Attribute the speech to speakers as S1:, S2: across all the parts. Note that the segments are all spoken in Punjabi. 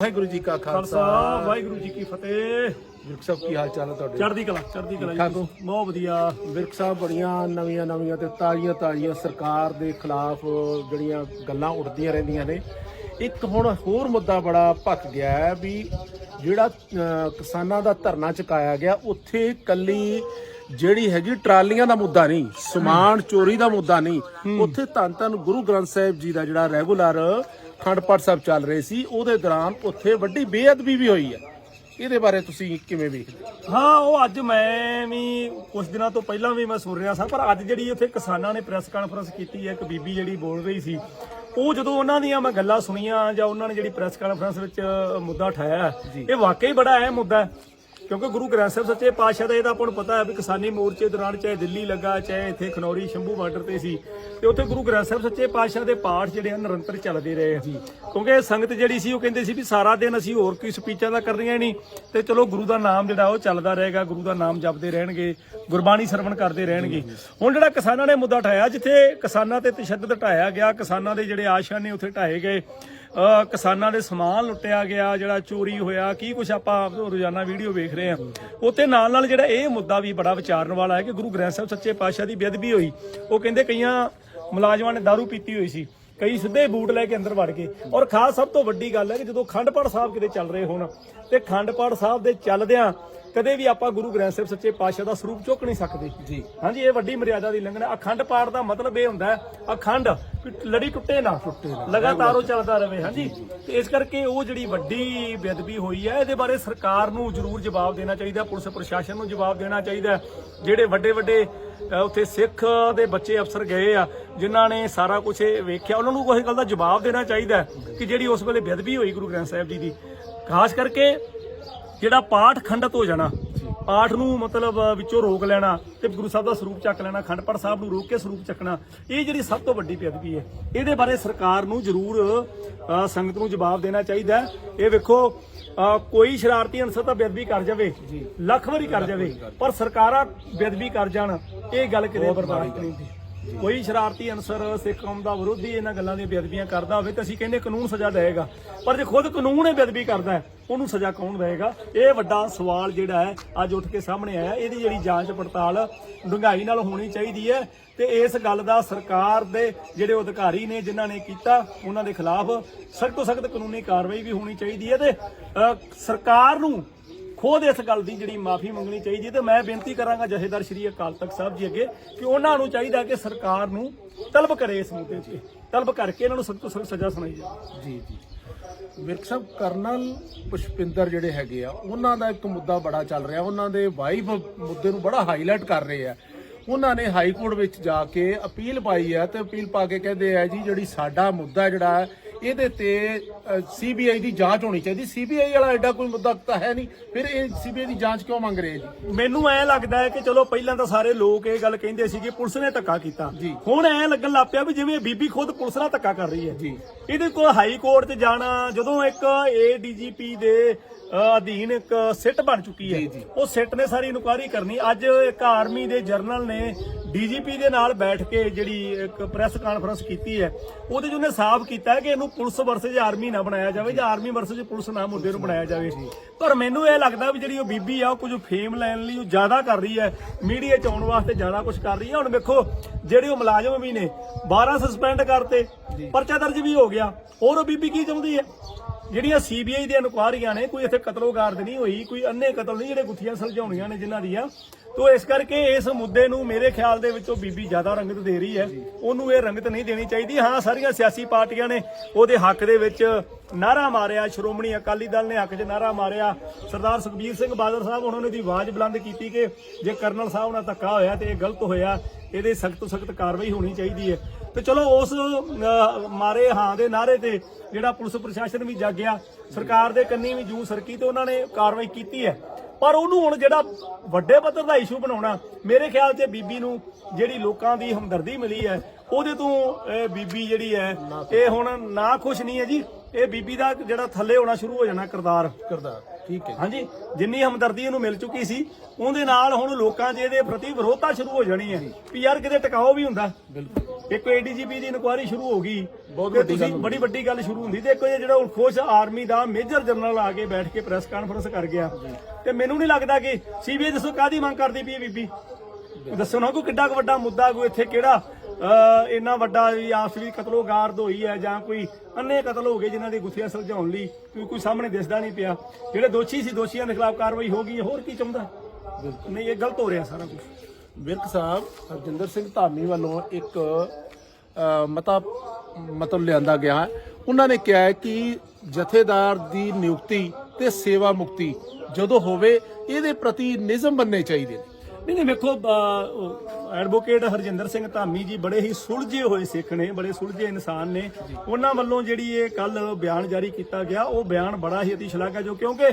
S1: ਵਾਹਿਗੁਰੂ ਜੀ ਕਾ
S2: ਖਾਲਸਾ। ਵਾਹਿਗੁਰੂ ਜੀ ਕੀ ਫਤਿਹ।
S1: ਵਿਰਕ ਸਾਹਿਬ ਕੀ ਹਾਲ ਚਾਲ ਹੈ ਤੁਹਾਡੇ?
S2: ਚੜ੍ਹਦੀ ਕਲਾ ਚੜ੍ਹਦੀ ਕਲਾ ਜੀ? ਬਹੁਤ ਵਧੀਆ।
S1: ਵਿਰਕ ਸਾਹਿਬ ਬੜੀਆਂ ਨਵੀਆਂ ਨਵੀਆਂ ਤੇ ਤਾਜ਼ੀਆਂ ਤਾਜ਼ੀਆਂ ਸਰਕਾਰ ਦੇ ਖਿਲਾਫ ਜਿਹੜੀਆਂ ਗੱਲਾਂ ਉੱਠਦੀਆਂ ਰਹਿੰਦੀਆਂ ਨੇ। ਇੱਕ ਹੁਣ ਹੋਰ ਮੁੱਦਾ ਬੜਾ ਭੱਖ ਗਿਆ ਹੈ ਵੀ ਜਿਹੜਾ ਕਿਸਾਨਾਂ ਦਾ ਧਰਨਾ ਚੁਕਾਇਆ ਗਿਆ ਉੱਥੇ ਕੱਲੀ ਜਿਹੜੀ ਹੈਗੀ ਟਰਾਲੀਆਂ ਦਾ ਮੁੱਦਾ ਨਹੀਂ ਸਮਾਨ ਚੋਰੀ ਦਾ ਮੁੱਦਾ ਨਹੀਂ। ਉੱਥੇ ਧੰਨ ਧੰਨ ਗੁਰੂ ਗ੍ਰੰਥ ਸਾਹਿਬ ਜੀ ਦਾ ਜਿਹੜਾ ਰੈਗੂਲਰ ਅਖੰਡ ਪਾਠ ਸਾਹਿਬ ਚੱਲ ਰਹੇ ਸੀ ਉਹਦੇ ਦੌਰਾਨ ਉੱਥੇ ਵੱਡੀ ਬੇਅਦਬੀ ਵੀ ਹੋਈ ਹੈ। ਇਹਦੇ ਬਾਰੇ ਤੁਸੀਂ ਕਿਵੇਂ ਵੇਖਦੇ ਹੋ?
S2: ਹਾਂ ਉਹ ਅੱਜ ਮੈਂ ਵੀ ਕੁਝ ਦਿਨਾਂ ਤੋਂ ਪਹਿਲਾਂ ਵੀ ਮੈਂ ਸੁਣ ਰਿਹਾ ਸਾਂ ਪਰ ਅੱਜ ਜਿਹੜੀ ਉੱਥੇ ਕਿਸਾਨਾਂ ਨੇ ਪ੍ਰੈਸ ਕਾਨਫਰੰਸ ਕੀਤੀ ਹੈ ਇੱਕ ਬੀਬੀ ਜਿਹੜੀ ਬੋਲ ਰਹੀ ਸੀ ਉਹ ਜਦੋਂ ਉਹਨਾਂ ਦੀਆਂ ਮੈਂ ਗੱਲਾਂ ਸੁਣੀਆਂ ਜਾਂ ਉਹਨਾਂ ਨੇ ਜਿਹੜੀ ਪ੍ਰੈਸ ਕਾਨਫਰੰਸ ਵਿੱਚ ਮੁੱਦਾ ਉਠਾਇਆ ਇਹ ਵਾਕਈ ਬੜਾ ਅਹਿਮ ਮੁੱਦਾ ਹੈ। ਕਿਉਂਕਿ ਗੁਰੂ ਗ੍ਰੰਥ ਸਾਹਿਬ ਸੱਚੇ ਪਾਤਸ਼ਾਹ ਦਾ ਇਹਦਾ ਆਪਾਂ ਨੂੰ ਪਤਾ ਹੈ ਵੀ ਕਿਸਾਨੀ ਮੋਰਚੇ ਦੌਰਾਨ ਚਾਹੇ ਦਿੱਲੀ ਲੱਗਾ, ਚਾਹੇ ਇੱਥੇ ਖਨੌਰੀ ਸ਼ੰਭੂ ਬਾਰਡਰ ਤੇ ਸੀ, ਤੇ ਉੱਥੇ ਗੁਰੂ ਗ੍ਰੰਥ ਸਾਹਿਬ ਸੱਚੇ ਪਾਤਸ਼ਾਹ ਦੇ ਪਾਠ ਜਿਹੜੇ ਆ ਨਿਰੰਤਰ ਚੱਲਦੇ ਰਹੇ ਸੀ। ਕਿਉਂਕਿ ਸੰਗਤ ਜਿਹੜੀ ਸੀ, ਉਹ ਕਹਿੰਦੇ ਸੀ ਵੀ ਸਾਰਾ ਦਿਨ ਅਸੀਂ ਹੋਰ ਕੋਈ ਸਪੀਚਾਂ ਦਾ ਕਰਨੀਆਂ ਨਹੀਂ, ਤੇ ਚਲੋ ਗੁਰੂ ਦਾ ਨਾਮ ਜਿਹੜਾ ਉਹ ਚੱਲਦਾ ਰਹੇਗਾ, ਗੁਰੂ ਦਾ ਨਾਮ ਜਪਦੇ ਰਹਿਣਗੇ, ਗੁਰਬਾਣੀ ਸਰਵਣ ਕਰਦੇ ਰਹਿਣਗੇ। ਹੁਣ ਜਿਹੜਾ ਕਿਸਾਨਾਂ ਨੇ ਮੁੱਦਾ ਉਠਾਇਆ ਜਿੱਥੇ ਕਿਸਾਨਾਂ ਤੇ ਤਸ਼ੱਦਦ ਢਾਇਆ ਗਿਆ, ਕਿਸਾਨਾਂ ਦੇ ਜਿਹੜੇ ਆਸ਼ਾ ਨੇ ਉੱਥੇ ਢਾਏ ਗਏ ਕਿਸਾਨਾਂ ਦੇ ਸਮਾਨ ਲੁੱਟਿਆ ਗਿਆ, ਜਿਹੜਾ ਚੋਰੀ ਹੋਇਆ, ਕੀ ਕੁਛ ਆਪਾਂ ਰੋਜ਼ਾਨਾ ਵੀਡੀਓ ਵੇਖ ਰਹੇ ਆ ਉੱਤੇ ਨਾਲ ਨਾਲ ਜਿਹੜਾ ਇਹ ਮੁੱਦਾ ਵੀ ਬੜਾ ਵਿਚਾਰਨ ਵਾਲਾ ਹੈ ਕਿ ਗੁਰੂ ਗ੍ਰੰਥ ਸਾਹਿਬ ਸੱਚੇ ਪਾਤਸ਼ਾਹ ਦੀ ਬੇਅਦਬੀ ਹੋਈ। ਉਹ ਕਹਿੰਦੇ ਕਈਆਂ ਮੁਲਾਜ਼ਮਾਂ ਨੇ दारू ਪੀਤੀ ਹੋਈ ਸੀ। ਕਈ ਸਿੱਧੇ ਬੂਟ ਲੈ ਕੇ ਅੰਦਰ ਵੜ ਗਏ। ਔਰ ਖਾਸ ਸਭ ਤੋਂ ਵੱਡੀ ਗੱਲ ਹੈ ਕਿ ਜਦੋਂ ਖੰਡ ਪਾਠ ਸਾਹਿਬ ਕਿਤੇ ਚੱਲ ਰਹੇ ਹੋਣ ਤੇ ਖੰਡ ਪਾਠ ਸਾਹਿਬ ਦੇ ਚੱਲਦਿਆਂ ਕਦੇ ਵੀ ਆਪਾਂ ਗੁਰੂ ਗ੍ਰੰਥ ਸਾਹਿਬ ਸੱਚੇ ਪਾਤਸ਼ਾਹ ਦਾ ਸਰੂਪ ਚੁੱਕ ਨਹੀਂ ਸਕਦੇ।
S1: ਜੀ।
S2: ਹਾਂਜੀ ਇਹ ਵੱਡੀ ਮਰਿਆਦਾ ਦੀ ਲੰਘਣਾ। ਅਖੰਡ ਪਾਠ ਦਾ ਮਤਲਬ ਇਹ ਹੁੰਦਾ ਹੈ ਅਖੰਡ ਲੜੀ ਟੁੱਟੇ ਨਾ ਟੁੱਟੇ ਨਾ। ਲਗਾਤਾਰ ਉਹ ਚੱਲਦਾ ਰਹੇ ਹਾਂਜੀ। ਤੇ ਇਸ ਕਰਕੇ ਉਹ ਜਿਹੜੀ ਵੱਡੀ ਬੇਅਦਬੀ ਹੋਈ ਹੈ ਇਹਦੇ ਬਾਰੇ ਸਰਕਾਰ ਨੂੰ ਜ਼ਰੂਰ ਜਵਾਬ ਦੇਣਾ ਚਾਹੀਦਾ ਪੁਲਿਸ ਪ੍ਰਸ਼ਾਸਨ ਨੂੰ ਜਵਾਬ ਦੇਣਾ ਚਾਹੀਦਾ ਜਿਹੜੇ ਵੱਡੇ ਵੱਡੇ ਉੱਥੇ ਸਿੱਖ ਦੇ ਬੱਚੇ ਅਫਸਰ ਗਏ ਆ, ਜਿਨ੍ਹਾਂ ਨੇ ਸਾਰਾ ਕੁਝ ਵੇਖਿਆ। ਉਹਨਾਂ ਨੂੰ ਕੋਈ ਗੱਲ ਦਾ ਜਵਾਬ ਦੇਣਾ ਚਾਹੀਦਾ ਕਿ ਜਿਹੜੀ ਉਸ ਵੇਲੇ ਬੇਅਦਬੀ ਹੋਈ ਗੁਰੂ ਗ੍ਰੰਥ ਸਾਹਿਬ ਜੀ ਦੀ। ਖਾਸ ਕਰਕੇ ਜਿਹੜਾ ਪਾਠ ਖੰਡਤ ਹੋ ਜਾਣਾ, ਪਾਠ ਨੂੰ ਮਤਲਬ ਵਿੱਚੋਂ ਰੋਕ ਲੈਣਾ ਤੇ ਗੁਰੂ ਸਾਹਿਬ ਦਾ ਸਰੂਪ ਚੱਕ ਲੈਣਾ, ਖੰਡ ਸਾਹਿਬ ਨੂੰ ਰੋਕ ਕੇ ਸਰੂਪ ਚੱਕਣਾ, ਇਹ ਜਿਹੜੀ ਸਭ ਤੋਂ ਵੱਡੀ ਬੇਅਦਬੀ ਹੈ। ਇਹਦੇ ਬਾਰੇ ਸਰਕਾਰ ਨੂੰ ਜ਼ਰੂਰ ਸੰਗਤ ਨੂੰ ਜਵਾਬ ਦੇਣਾ ਚਾਹੀਦਾ ਇਹ ਵੇਖੋ ਅ, ਕੋਈ ਸ਼ਰਾਰਤੀ ਅਨਸਰ ਤਾਂ ਬੇਅਦਬੀ ਕਰ ਜਾਵੇ ਲੱਖ ਵਾਰੀ ਕਰ ਜਾਵੇ ਪਰ ਸਰਕਾਰਾਂ ਬੇਅਦਬੀ ਕਰ ਜਾਣ ਇਹ ਗੱਲ ਕਿਤੇ ਬਰਦਾਸ਼ਤ ਨਹੀਂ ਹੁੰਦੀ। ਕੋਈ ਸ਼ਰਾਰਤੀ ਅਨਸਰ ਸਿੱਖ ਕੌਮ ਦਾ ਵਿਰੋਧੀ ਇਹਨਾਂ ਗੱਲਾਂ ਦੀਆਂ ਬੇਅਦਬੀਆਂ ਕਰਦਾ ਹੋਵੇ ਤਾਂ ਅਸੀਂ ਕਹਿੰਦੇ ਕਾਨੂੰਨ ਸਜ਼ਾ ਦੇਵੇਗਾ। ਪਰ ਜੇ ਖੁਦ ਕਾਨੂੰਨ ਇਹ ਬੇਅਦਬੀ ਕਰਦਾ ਹੈ, ਉਹਨੂੰ ਸਜ਼ਾ ਕੌਣ ਦੇਵੇਗਾ? ਇਹ ਵੱਡਾ ਸਵਾਲ ਜਿਹੜਾ ਹੈ, ਅੱਜ ਉੱਠ ਕੇ ਸਾਹਮਣੇ ਆਇਆ। ਇਹਦੀ ਜਿਹੜੀ ਜਾਂਚ ਪੜਤਾਲ ਡੂੰਘਾਈ ਨਾਲ ਹੋਣੀ ਚਾਹੀਦੀ ਹੈ ਤੇ ਇਸ ਗੱਲ ਦਾ ਸਰਕਾਰ ਦੇ ਜਿਹੜੇ ਅਧਿਕਾਰੀ ਨੇ, ਜਿਨ੍ਹਾਂ ਨੇ ਕੀਤਾ, ਉਹਨਾਂ ਦੇ ਖਿਲਾਫ ਸਖਤ ਤੋਂ ਸਖਤ ਕਾਨੂੰਨੀ ਕਾਰਵਾਈ ਵੀ ਹੋਣੀ ਚਾਹੀਦੀ ਹੈ ਤੇ ਸਰਕਾਰ ਨੂੰ ਖੁਦ ਇਸ ਗੱਲ ਦੀ ਜਿਹੜੀ ਮਾਫੀ ਮੰਗਣੀ ਚਾਹੀਦੀ ਹੈ ਤੇ ਮੈਂ ਬੇਨਤੀ ਕਰਾਂਗਾ ਜਥੇਦਾਰ ਸ਼੍ਰੀ ਅਕਾਲ ਤਖਤ ਸਾਹਿਬ ਜੀ ਅੱਗੇ ਕਿ ਉਹਨਾਂ ਨੂੰ ਚਾਹੀਦਾ ਕਿ ਸਰਕਾਰ ਨੂੰ ਤਲਬ ਕਰੇ ਇਸ ਮੁੱਦੇ 'ਚ ਤਲਬ ਕਰਕੇ ਇਹਨਾਂ ਨੂੰ ਸਖਤ ਤੋਂ ਸਖਤ ਸਜ਼ਾ ਸੁਣਾਈ ਜਾਵੇ।
S1: ਜੀ ਜੀ। ਵਿਰਕ ਸਾਹਿਬ, ਕਰਨਲ ਪੁਸ਼ਪਿੰਦਰ ਜਿਹੜੇ ਹੈਗੇ ਆ, ਉਹਨਾਂ ਦਾ ਇੱਕ ਮੁੱਦਾ ਬੜਾ ਚੱਲ ਰਿਹਾ, ਉਹਨਾਂ ਦੇ ਵਾਈਫ ਮੁੱਦੇ ਨੂੰ ਬੜਾ ਹਾਈਲਾਈਟ ਕਰ ਰਹੇ ਆ। ਉਹਨਾਂ ਨੇ ਹਾਈ ਕੋਰਟ ਵਿੱਚ ਜਾ ਕੇ ਅਪੀਲ ਪਾਈ ਹੈ ਤੇ ਅਪੀਲ ਪਾ ਕੇ ਕਹਿੰਦੇ ਆ ਜੀ, ਜਿਹੜੀ ਸਾਡਾ ਮੁੱਦਾ ਜਿਹੜਾ ਇਹਦੇ ਤੇ ਸੀਬੀਆਈ ਦੀ ਜਾਂਚ ਹੋਣੀ ਚਾਹੀਦੀ। ਸੀਬੀਆਈ ਵਾਲਾ ਐਡਾ ਕੋਈ ਮੁੱਦਾ ਤਾਂ ਹੈ ਨਹੀਂ। ਫਿਰ ਇਹ ਸੀਬੀਆਈ ਦੀ ਜਾਂਚ ਕਿਉਂ ਮੰਗ ਰਹੇ ਜੀ?
S2: ਮੈਨੂੰ ਐ ਲੱਗਦਾ ਹੈ ਕਿ ਚਲੋ ਪਹਿਲਾਂ ਤਾਂ ਸਾਰੇ ਲੋਕ ਇਹ ਗੱਲ ਕਹਿੰਦੇ ਸੀ ਕਿ ਪੁਲਿਸ ਨੇ ਧੱਕਾ ਕੀਤਾ। ਹੁਣ ਐ ਲੱਗਣ ਲੱਗ ਪਿਆ ਵੀ ਜਿਵੇਂ ਬੀਬੀ ਖੁਦ ਪੁਲਿਸ ਨਾਲ ਧੱਕਾ ਕਰ ਰਹੀ ਹੈ।
S1: ਜੀ।
S2: ਇਹਦੇ ਕੋਲ ਹਾਈ ਕੋਰਟ 'ਚ ਜਾਣਾ ਜਦੋਂ ਇੱਕ ਏਡੀਜੀਪੀ ਦੇ ਅਧੀਨ ਇੱਕ ਸਿੱਟ ਬਣ ਚੁੱਕੀ ਹੈ। ਉਹ ਸਿੱਟ ਨੇ ਸਾਰੀ ਇਨਕੁਆਇਰੀ ਕਰਨੀ। ਅੱਜ ਇੱਕ ਆਰਮੀ ਦੇ ਜਰਨਲ ਨੇ ਡੀਜੀਪੀ ਦੇ ਨਾਲ ਬੈਠ ਕੇ ਜਿਹੜੀ ਇੱਕ ਪ੍ਰੈਸ ਕਾਨਫਰੰਸ ਕੀਤੀ ਹੈ ਉਹਦੇ 'ਚ ਉਹਨੇ ਸਾਫ਼ ਕੀਤਾ ਹੈ ਕਿ ਇਹਨੂੰ ਪੁਲਿਸ ਵਰਸੇਜ ਆਰਮੀ ਨਾ ਬਣਾਇਆ ਜਾਵੇ ਜਾਂ ਆਰਮੀ ਵਰਸੇਜ ਪੁਲਿਸ ਨਾ ਮੁੱਦੇ ਨੂੰ ਬਣਾਇਆ ਜਾਵੇ। ਪਰ ਮੈਨੂੰ ਇਹ ਲੱਗਦਾ ਵੀ ਜਿਹੜੀ ਉਹ ਬੀਬੀ ਆ ਉਹ ਕੁਝ ਫੇਮ ਲੈਣ ਲਈ ਉਹ ਜ਼ਿਆਦਾ ਕਰ ਰਹੀ ਹੈ। ਮੀਡੀਆ 'ਚ ਆਉਣ ਵਾਸਤੇ ਜ਼ਿਆਦਾ ਕੁਝ ਕਰ ਰਹੀ ਹੈ। ਹੁਣ ਵੇਖੋ ਜਿਹੜੇ ਉਹ ਮੁਲਾਜ਼ਮ ਵੀ ਨੇ 12 ਸਸਪੈਂਡ ਕਰਤੇ ਪਰਚਾ ਦਰਜ ਵੀ ਹੋ ਗਿਆ। ਹੋਰ ਉਹ ਬੀਬੀ ਕੀ ਚਾਹੁੰਦੀ ਹੈ? ਜਿਹੜੀਆਂ ਸੀਬੀਆਈ ਦੀਆਂ ਇਨਕੁਆਰੀਆਂ ਨੇ, ਕੋਈ ਇੱਥੇ ਕਤਲੋਗਾਰਦ ਨਹੀਂ ਹੋਈ, ਕੋਈ ਅੰਨੇ ਕਤਲ ਨਹੀਂ, ਜਿਹੜੇ ਗੁੱਥੀਆਂ ਸੁਲਝਾਉਣੀਆਂ ਨੇ ਜਿਨ੍ਹਾਂ ਦੀਆਂ। ਤੋ ਇਸ ਕਰਕੇ ਇਸ ਮੁੱਦੇ ਨੂੰ ਮੇਰੇ ਖਿਆਲ ਦੇ ਵਿੱਚ ਉਹ ਬੀਬੀ ਜ਼ਿਆਦਾ ਰੰਗਤ ਦੇ ਰਹੀ ਹੈ। ਉਹਨੂੰ ਇਹ ਰੰਗਤ ਨਹੀਂ ਦੇਣੀ ਚਾਹੀਦੀ। ਹਾਂ, ਸਾਰੀਆਂ ਸਿਆਸੀ ਪਾਰਟੀਆਂ ਨੇ ਉਹਦੇ ਹੱਕ ਦੇ ਵਿੱਚ ਨਾਰਾ ਮਾਰਿਆ। ਸ਼੍ਰੋਮਣੀ ਅਕਾਲੀ ਦਲ ਨੇ ਹੱਕ 'ਚ ਨਾਰਾ ਮਾਰਿਆ। ਸਰਦਾਰ ਸੁਖਬੀਰ ਸਿੰਘ ਬਾਦਲ ਸਾਹਿਬ, ਉਹਨਾਂ ਨੇ ਦੀ ਆਵਾਜ਼ ਬੁਲੰਦ ਕੀਤੀ ਕਿ ਜੇ ਕਰਨਲ ਸਾਹਿਬ ਨਾਲ ਧੱਕਾ ਹੋਇਆ ਤੇ ਇਹ ਗਲਤ ਹੋਇਆ, ਇਹਦੇ ਸਖਤ ਤੋਂ ਸਖਤ ਕਾਰਵਾਈ ਹੋਣੀ ਚਾਹੀਦੀ ਹੈ। ਤੇ ਚਲੋ ਉਸ ਮਾਰੇ ਹਾਂ ਦੇ ਨਾਰੇ ਤੇ ਜਿਹੜਾ ਪੁਲਿਸ ਪ੍ਰਸ਼ਾਸਨ ਵੀ ਜਾਗਿਆ ਸਰਕਾਰ ਦੇ ਕੰਨੀ ਵੀ ਜੂ ਸਰਕੀ ਤੇ ਉਹਨਾਂ ਨੇ ਕਾਰਵਾਈ ਕੀਤੀ ਹੈ। ਪਰ ਉਹਨੂੰ ਹੁਣ ਜਿਹੜਾ ਵੱਡੇ ਪੱਧਰ ਦਾ ਇਸ਼ੂ ਬਣਾਉਣਾ ਮੇਰੇ ਖਿਆਲ 'ਚ ਬੀਬੀ ਨੂੰ ਜਿਹੜੀ ਲੋਕਾਂ ਦੀ ਹਮਦਰਦੀ ਮਿਲੀ ਹੈ ਉਹਦੇ ਤੋਂ ਇਹ ਬੀਬੀ ਜਿਹੜੀ ਹੈ ਇਹ ਹੁਣ ਨਾ ਖੁਸ਼ ਨਹੀਂ ਹੈ ਜੀ। ਇਹ ਬੀਬੀ ਦਾ ਜਿਹੜਾ ਥੱਲੇ ਹੋਣਾ ਸ਼ੁਰੂ ਹੋ ਜਾਣਾ ਕਿਰਦਾਰ
S1: ਕਰਦਾ ਠੀਕ ਹੈ
S2: ਹਾਂਜੀ ਜਿੰਨੀ ਹਮਦਰਦੀ ਇਹਨੂੰ ਮਿਲ ਚੁੱਕੀ ਸੀ ਉਹਦੇ ਨਾਲ ਹੁਣ ਲੋਕਾਂ 'ਚ ਇਹਦੇ ਪ੍ਰਤੀ ਵਿਰੋਧਤਾ ਸ਼ੁਰੂ ਹੋ ਜਾਣੀ ਹੈ। ਵੀ ਯਾਰ ਕਿਤੇ ਟਿਕਾਓ ਵੀ ਹੁੰਦਾ।
S1: ਬਿਲਕੁਲ।
S2: ਇੱਕ ਏਡੀਜੀਪੀ ਦੀ ਇਨਕੁਆਇਰੀ ਸ਼ੁਰੂ ਹੋ ਗਈ।
S1: ਬਹੁਤ ਵੱਡੀ
S2: ਤੁਸੀਂ
S1: ਗੱਲ।
S2: ਬੜੀ ਵੱਡੀ ਗੱਲ ਸ਼ੁਰੂ ਹੁੰਦੀ। ਦੇਖੋ ਇਹ ਜਿਹੜਾ ਖੁਸ਼ ਆਰਮੀ ਦਾ ਮੇਜਰ ਜਨਰਲ ਆ ਕੇ ਬੈਠ ਕੇ ਪ੍ਰੈਸ ਕਾਨਫਰੰਸ ਕਰ ਗਿਆ। ਤੇ ਮੈਨੂੰ ਨਹੀਂ ਲੱਗਦਾ ਕਿ ਸੀਬੀਆਈ ਦੱਸੋ ਕਾਦੀ ਮੰਗ ਕਰਦੀ ਪਈ ਬੀਬੀ? ਦੱਸੋ ਨਾ ਕੋਈ ਕਿੱਡਾ ਕੁ ਵੱਡਾ ਮੁੱਦਾ ਕੋਈ ਇੱਥੇ ਕਿਹੜਾ ਇੰਨਾ ਵੱਡਾ ਵੀ ਆਪਸ ਵਿੱਚ ਕਤਲੋਗਾਰਦ ਹੋਈ ਹੈ ਜਾਂ ਕੋਈ ਅੰਨੇ ਕਤਲ ਹੋ ਗਏ ਜਿਨ੍ਹਾਂ ਦੀ ਗੁੱਥੀਆਂ ਸੁਲਝਾਉਣ ਲਈ ਕੋਈ ਕੋਈ ਸਾਹਮਣੇ ਦਿਸਦਾ ਨਹੀਂ ਪਿਆ। ਜਿਹੜੇ ਦੋਸ਼ੀ ਸੀ ਦੋਸ਼ੀਆਂ ਦੇ ਖਿਲਾਫ ਕਾਰਵਾਈ ਹੋ ਗਈ ਹੋਰ ਕੀ ਚਾਹੁੰਦਾ ਨਹੀਂ ਇਹ ਗਲਤ ਹੋ ਰਿਹਾ ਸਾਰਾ ਕੁਝ
S1: ਵਿਰਕ ਸਾਹਿਬ, ਹਰਜਿੰਦਰ ਸਿੰਘ ਧਾਮੀ ਵੱਲੋਂ ਇੱਕ ਮਤਾ, ਮਤਲਬ ਲਿਆਂਦਾ ਗਿਆ ਹੈ। ਉਹਨਾਂ ਨੇ ਕਿਹਾ ਹੈ ਕਿ ਜਥੇਦਾਰ ਦੀ ਨਿਯੁਕਤੀ ਤੇ ਸੇਵਾ ਮੁਕਤੀ ਜਦੋਂ ਹੋਵੇ, ਇਹਦੇ ਪ੍ਰਤੀ ਨਿਯਮ ਬੰਨੇ ਚਾਹੀਦੇ ਨੇ।
S2: ਨਹੀਂ ਨਹੀਂ, ਵੇਖੋ ਐਡਵੋਕੇਟ ਹਰਜਿੰਦਰ ਸਿੰਘ ਧਾਮੀ ਜੀ ਬੜੇ ਹੀ ਸੁਲਝੇ ਹੋਏ ਸਿੱਖ ਨੇ, ਬੜੇ ਸੁਲਝੇ ਇਨਸਾਨ ਨੇ। ਉਹਨਾਂ ਵੱਲੋਂ ਜਿਹੜੀ ਇਹ ਕੱਲ ਬਿਆਨ ਜਾਰੀ ਕੀਤਾ ਗਿਆ, ਉਹ ਬਿਆਨ ਬੜਾ ਹੀ ਅਤੀ ਸ਼ਲਾਘਾਯੋਗ ਕਿਉਂਕਿ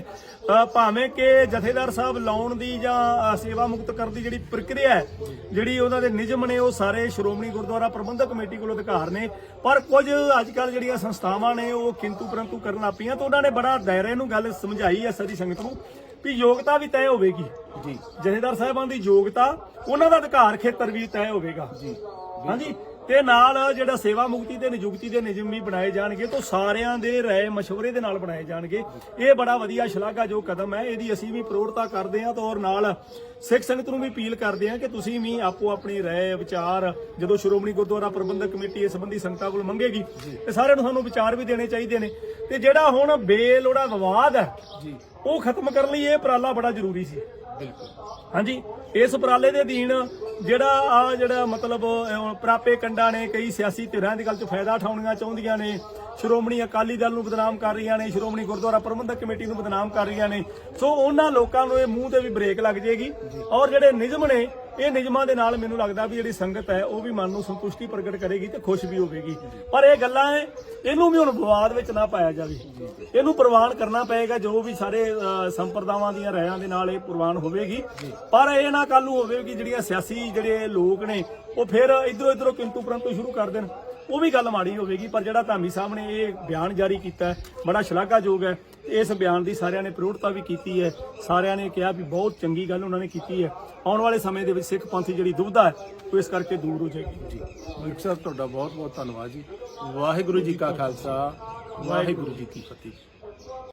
S2: ਭਾਵੇਂ ਕਿ ਜਥੇਦਾਰ ਸਾਹਿਬ ਲਾਉਣ ਦੀ ਜਾਂ ਸੇਵਾ ਮੁਕਤ ਕਰਨ ਦੀ ਜਿਹੜੀ ਪ੍ਰਕਿਰਿਆ ਹੈ, ਜਿਹੜੀ ਉਹਨਾਂ ਦੇ ਨਿਯਮ ਨੇ, ਉਹ ਸਾਰੇ ਸ਼੍ਰੋਮਣੀ ਗੁਰਦੁਆਰਾ ਪ੍ਰਬੰਧਕ ਕਮੇਟੀ ਕੋਲ ਅਧਿਕਾਰ ਨੇ। ਪਰ ਕੁਝ ਅੱਜ ਕੱਲ ਜਿਹੜੀਆਂ ਸੰਸਥਾਵਾਂ ਨੇ, ਉਹ ਕਿੰਤੂ ਪਰੰਤੂ ਕਰਨ ਲੱਗ ਪਈਆਂ, ਤਾਂ ਉਹਨਾਂ ਨੇ ਬੜਾ ਦਾਇਰੇ ਨੂੰ ਗੱਲ ਸਮਝਾਈ ਹੈ ਸਾਰੀ ਸੰਗਤ ਨੂੰ। ਵੀ ਯੋਗਤਾ ਵੀ ਤੈਅ ਹੋਵੇਗੀ।
S1: ਜੀ।
S2: ਜਥੇਦਾਰ ਸਾਹਿਬਾਂ ਦੀ ਯੋਗਤਾ ਉਹਨਾਂ ਦਾ ਅਧਿਕਾਰ ਖੇਤਰ ਵੀ ਤੈਅ ਹੋਵੇਗਾ। ਜੀ। ਹਾਂਜੀ? ਤੇ ਨਾਲ ਜਿਹੜਾ ਸੇਵਾ ਮੁਕਤੀ ਤੇ ਨਿਯੁਕਤੀ ਦੇ ਨਿਯਮ ਵੀ ਬਣਾਏ ਜਾਣਗੇ ਤਾਂ ਸਾਰਿਆਂ ਦੇ ਰਾਏ ਮਸ਼ਵਰੇ ਦੇ ਨਾਲ ਬਣਾਏ ਜਾਣਗੇ। ਇਹ ਬੜਾ ਵਧੀਆ ਸ਼ਲਾਘਾਯੋਗ ਕਦਮ ਹੈ। ਇਹਦੀ ਅਸੀਂ ਵੀ ਪ੍ਰੋੜਤਾ ਕਰਦੇ ਹਾਂ ਤੇ ਔਰ ਨਾਲ ਸਿੱਖ ਸੰਗਤ ਨੂੰ ਵੀ ਅਪੀਲ ਕਰਦੇ ਹਾਂ ਕਿ ਤੁਸੀਂ ਵੀ ਆਪੋ ਆਪਣੀ ਰਾਏ ਵਿਚਾਰ ਜਦੋਂ ਸ਼੍ਰੋਮਣੀ ਗੁਰਦੁਆਰਾ ਪ੍ਰਬੰਧਕ ਕਮੇਟੀ ਇਸ ਸੰਬੰਧੀ ਸੰਗਤਾਂ ਕੋਲ ਮੰਗੇਗੀ ਤੇ ਸਾਰਿਆਂ ਨੂੰ ਸਾਨੂੰ ਵਿਚਾਰ ਵੀ ਦੇਣੇ ਚਾਹੀਦੇ ਨੇ। ਤੇ ਜਿਹੜਾ ਹੁਣ ਬੇਲੋੜਾ ਵਿਵਾਦ ਹੈ
S1: ਜੀ।
S2: ਉਹ ਖਤਮ ਕਰਨ ਲਈ ਇਹ ਉਪਰਾਲਾ ਬੜਾ ਜ਼ਰੂਰੀ ਸੀ। ਹਾਂਜੀ? ਇਸ ਉਪਰਾਲੇ ਦੇ ਅਧੀਨ ਜਿਹੜਾ ਆ ਜਿਹੜਾ ਮਤਲਬ ਪ੍ਰਾਪੇ ਕੰਡਾਂ ਨੇ, ਕਈ ਸਿਆਸੀ ਧਿਰਾਂ ਦੀ ਗੱਲ ਚ ਫਾਇਦਾ ਉਠਾਉਣੀਆਂ ਚਾਹੁੰਦੀਆਂ ਨੇ। ਸ਼੍ਰੋਮਣੀ ਅਕਾਲੀ ਦਲ ਨੂੰ ਬਦਨਾਮ ਕਰ ਰਹੀਆਂ ਨੇ, ਸ਼੍ਰੋਮਣੀ ਗੁਰਦੁਆਰਾ ਪ੍ਰਬੰਧਕ ਕਮੇਟੀ ਨੂੰ ਬਦਨਾਮ ਕਰ ਰਹੀਆਂ ਨੇ। ਸੋ ਉਹਨਾਂ ਲੋਕਾਂ ਨੂੰ ਇਹ ਮੂੰਹ ਤੇ ਵੀ ਬ੍ਰੇਕ ਲੱਗ ਜਾਏਗੀ ਔਰ ਜਿਹੜੇ ਨਿਯਮ ਨੇ ਇਹ ਨਿਯਮਾਂ ਦੇ ਨਾਲ ਮੈਨੂੰ ਲੱਗਦਾ ਵੀ ਜਿਹੜੀ ਸੰਗਤ ਹੈ, ਉਹ ਵੀ ਮਨ ਨੂੰ ਸੰਤੁਸ਼ਟੀ ਪ੍ਰਗਟ ਕਰੇਗੀ ਤੇ ਖੁਸ਼ ਵੀ ਹੋਵੇਗੀ। ਪਰ ਇਹ ਗੱਲਾਂ ਹੈ ਇਹਨੂੰ ਵੀ ਹੁਣ ਵਿਵਾਦ ਵਿੱਚ ਨਾ ਪਾਇਆ ਜਾਵੇ। ਇਹਨੂੰ ਪ੍ਰਵਾਨ ਕਰਨਾ ਪਏਗਾ, ਜੋ ਵੀ ਸਾਰੇ ਸੰਪਰਦਾਵਾਂ ਦੀਆਂ ਰਾਇਆਂ ਦੇ ਨਾਲ ਇਹ ਪ੍ਰਵਾਨ ਹੋਵੇਗੀ। ਪਰ ਇਹ ਨਾ ਕੱਲ ਨੂੰ ਹੋਵੇ ਕਿ ਜਿਹੜੀਆਂ ਸਿਆਸੀ ਜਿਹੜੇ ਲੋਕ ਨੇ, ਉਹ ਫਿਰ ਇਧਰੋਂ ਇਧਰੋਂ ਕਿੰਤੂ ਪਰੰਤੂ ਸ਼ੁਰੂ ਕਰ ਦੇਣ। ਉਹ ਵੀ ਗੱਲ ਮਾੜੀ ਹੋਵੇਗੀ ਪਰ ਜਿਹੜਾ ਧਾਮੀ ਸਾਹਿਬ ਨੇ ਇਹ ਬਿਆਨ ਜਾਰੀ ਕੀਤਾ ਬੜਾ ਸ਼ਲਾਘਾਯੋਗ ਹੈ ਇਸ ਬਿਆਨ ਦੀ ਸਾਰਿਆਂ ਨੇ ਪ੍ਰੋੜਤਾ ਵੀ ਕੀਤੀ ਹੈ। ਸਾਰਿਆਂ ਨੇ ਕਿਹਾ ਵੀ ਬਹੁਤ ਚੰਗੀ ਗੱਲ ਉਹਨਾਂ ਨੇ ਕੀਤੀ ਹੈ। ਆਉਣ ਵਾਲੇ ਸਮੇਂ ਦੇ ਵਿੱਚ ਸਿੱਖ ਪੰਥ ਜਿਹੜੀ ਦੁਬਦਾ ਹੈ ਉਹ ਇਸ ਕਰਕੇ ਦੂਰ ਹੋ ਜਾਏਗੀ।
S1: ਜੀ। ਵਿਰਕ ਸਾਹਿਬ ਤੁਹਾਡਾ ਬਹੁਤ ਬਹੁਤ ਧੰਨਵਾਦ ਜੀ। ਵਾਹਿਗੁਰੂ ਜੀ ਕਾ ਖਾਲਸਾ ਵਾਹਿਗੁਰੂ ਜੀ ਕੀ ਫਤਿਹ।